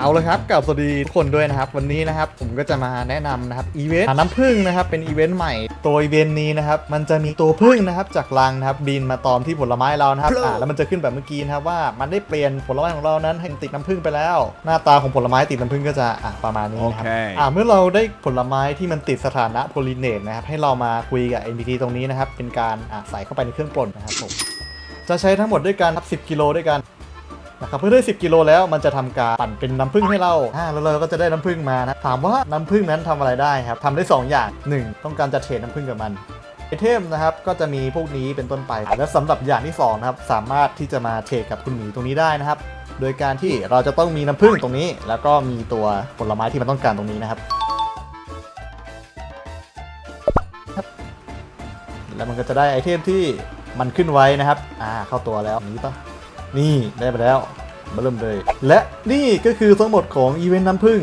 เอาเลยครับกับสวัสดีทุกคนด้วยนะครับ วันนี้นะครับผมก็จะมาแนะนำนะครับอีเวนต์หาน้ำผึ้งนะครับเป็นอีเวนต์ใหม่ตัวอีเวนต์นี้นะครับมันจะมีตัวผึ้งนะครับจากรังนะครับบินมาตอมที่ผลไม้เรานะครับอ่าแล้วมันจะขึ้นแบบเมื่อกี้นะครับว่ามันได้เปลี่ยนผลไม้ของเรานั้นให้ติดน้ำผึ้งไปแล้ว หน้าตาของผลไม้ติดน้ำผึ้งก็จะอะประมาณนี้นะครับโอเคอ่าเมื่อเราได้ผลไม้ที่มันติดสถานะโพลิเนตนะครับให้เรามาคุยกับ NPT ตรงนี้นะครับเป็นการอะใส่เข้าไปในเครื่องปลนนะครับผมจะใช้ทั้งหมดด้วยกันครับ10กิโลด้วยกัน นะครับเพื่อได้ 10 กิโลแล้วมันจะทำการปั่นเป็นน้ำผึ้งให้เราอ่าแล้วเราก็จะได้น้ำผึ้งมานะถามว่าน้ำผึ้งนั้นทำอะไรได้ครับทำได้ 2 อย่าง 1 ต้องการจะเทรดน้ำผึ้งกับมันไอเทมนะครับก็จะมีพวกนี้เป็นต้นไป และสำหรับอย่างที่2นะครับสามารถที่จะมาเทรดกับคุณหมีตรงนี้ได้นะครับ โดยการที่เราจะต้องมีน้ำผึ้งตรงนี้ แล้วก็มีตัวผลไม้ที่มันต้องการตรงนี้นะครับแล้วมันก็จะได้ไอเทมที่มันขึ้นไว้นะครับ อ่า เข้าตัวแล้วอย่าง นี่ได้ไปแล้วมาเริ่มเลย และนี่ก็คือทั้งหมดของอีเวนต์น้ำผึ้ง